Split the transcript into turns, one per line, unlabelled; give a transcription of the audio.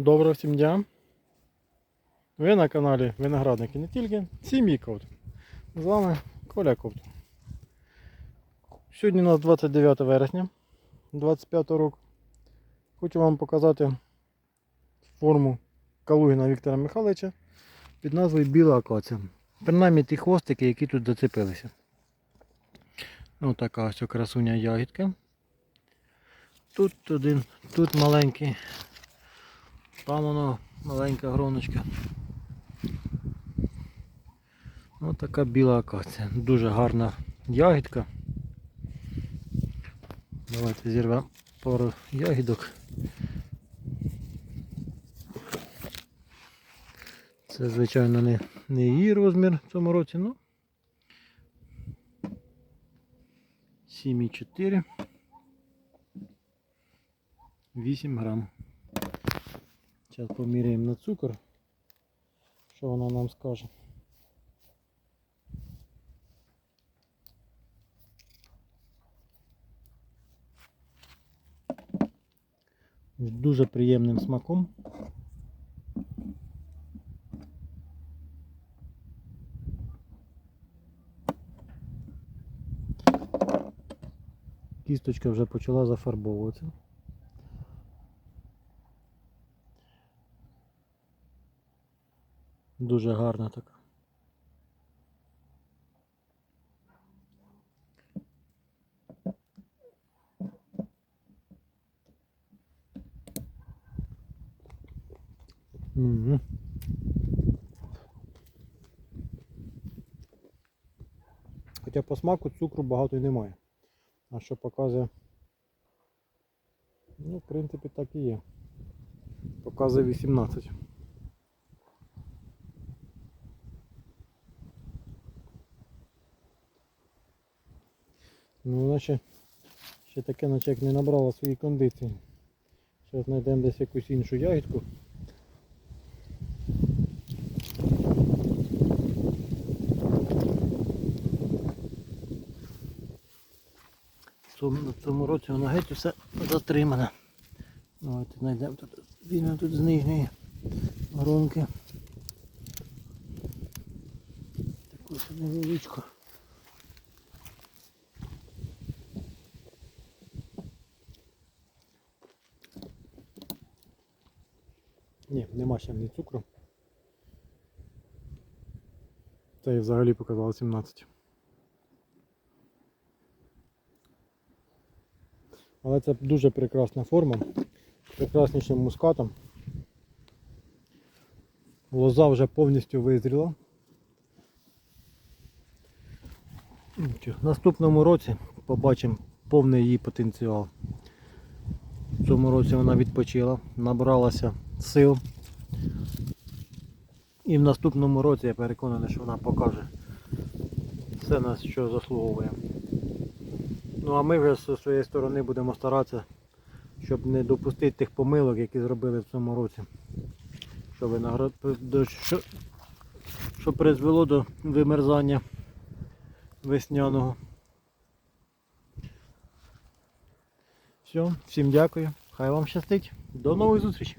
Доброго всім дня. Ви на каналі Виноградники не тільки, сім'ї Ковт. З вами Коля Ковт. Сьогодні у нас 29 вересня 25 року. Хочу вам показати форму Калугіна Віктора Михайловича під назвою Біла акація. Принаймні ті хвостики, які тут зацепилися. Ось така ось красуня ягідка. Тут один, тут маленький. Там воно маленька гроночка. Ось така біла акація. Дуже гарна ягідка. Давайте зірвемо пару ягідок. Це, звичайно, не, її розмір в цьому році, ну 7,4 8 грам. Зараз поміряємо на цукор. Що вона нам скаже. З дуже приємним смаком. Кісточка вже почала зафарбовуватися. Дуже гарна така. Мгм. Хоча по смаку цукру багато й немає. А що показує? Ну, в принципі, так і є. Показує 18. Ну, наче ще таке, наче як не набрала свої кондиції. Зараз знайдемо десь якусь іншу ягідку. В цьому, році воно геть все затримане. Давайте знайдемо тут. Візьмемо тут з нижньої гронки. Таку невеличку. Ні, нема ще ні цукру. Це і взагалі показало 17. Але це дуже прекрасна форма. Прекраснішим мускатом. Лоза вже повністю визріла. В наступному році побачимо повний її потенціал. В цьому році вона відпочила, набралася сил. І в наступному році я переконаний, що вона покаже все на що заслуговує. Ну а ми вже зі своєї сторони будемо старатися, щоб не допустити тих помилок, які зробили в цьому році. Що, виноград... що... що призвело до вимерзання весняного. Все, всім дякую. Хай вам щастить. До нових зустрічей.